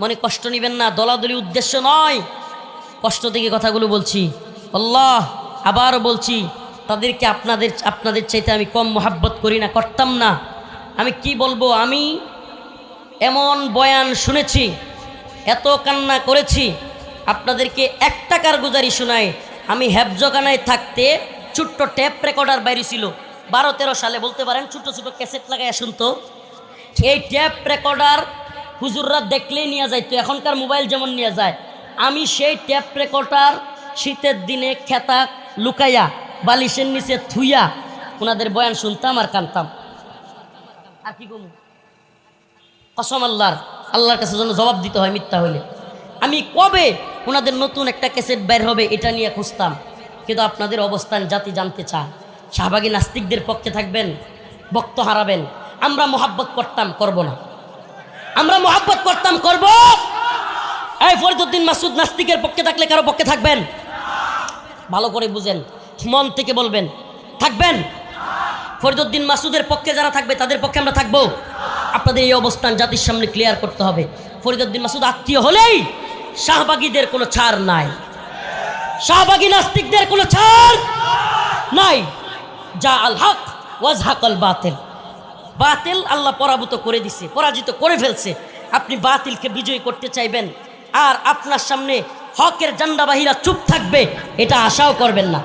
মনে কষ্ট নেবেন না, দলাদলি উদ্দেশ্য নয়। কষ্ট থেকে কথাগুলো বলছি। আল্লাহ, আবারও বলছি, তাদেরকে আপনাদের আপনাদের চাইতে আমি কম মোহাব্বত করি না, করতাম না। আমি কি বলব? আমি এমন বয়ান শুনেছি, এত কান্না করেছি, আপনাদেরকে এক টাকার গুজারি শোনায়, আমি হ্যাবজখানায় থাকতে ছোট্ট ট্যাপ রেকর্ডার বাইরে ছিল। বারো তেরো সালে, বলতে পারেন ছোটো ছোটো ক্যাসেট লাগাই শুনতো। এই ট্যাপ রেকর্ডার হুজুররা দেখলেই নিয়ে যাইতো এখনকার মোবাইল যেমন নিয়ে যায়। আমি সেই ট্যাপ রেকর্ডার শীতের দিনে খেতা লুকাইয়া, বালিশের নিচে থুইয়া ওনাদের বয়ান শুনতাম আর কানতাম। আর কি কমু? কসম আল্লাহর আল্লাহর কাছে যেন জবাব দিতে হয় মিথ্যা হইলে। আমি কবে ওনাদের নতুন একটা ক্যাসেট বের হবে এটা নিয়ে খুঁজতাম। কিন্তু আপনাদের অবস্থান জাতি জানতে চায়। শাহবাগী নাস্তিকদের পক্ষে থাকবেন, বক্ত হারাবেন। আমরা মোহাব্বত করতাম, করব না। আমরা মোহাব্বত করতাম, করব? এই ফরিদুদ্দিন মাসুদ নাস্তিকের পক্ষে থাকলে কারও পক্ষে থাকবেন? ভালো করে বুঝেন, মন থেকে বলবেন। থাকবেন? ফরিদুদ্দিন মাসুদের পক্ষে যারা থাকবে, তাদের পক্ষে আমরা থাকব। আপনাদের এই অবস্থান জাতির সামনে ক্লিয়ার করতে হবে। ফরিদুদ্দিন মাসুদ আত্মীয় হলেই শাহবাগীদের কোনো ছাড় নাই। শাহবাগী নাস্তিকদের কোনো ছাড় নাই। যা আল হক, ওয়াজ হাকল বাতিল। বাতিল আল্লাহ পরাভূত করে দিছে, পরাজিত করে ফেলছে। আপনি বাতিলকে বিজয়ী করতে চাইবেন। আর আপনার সামনে হকের জান্ডাবাহীরা চুপ থাকবে, এটা আশাও করবেন না।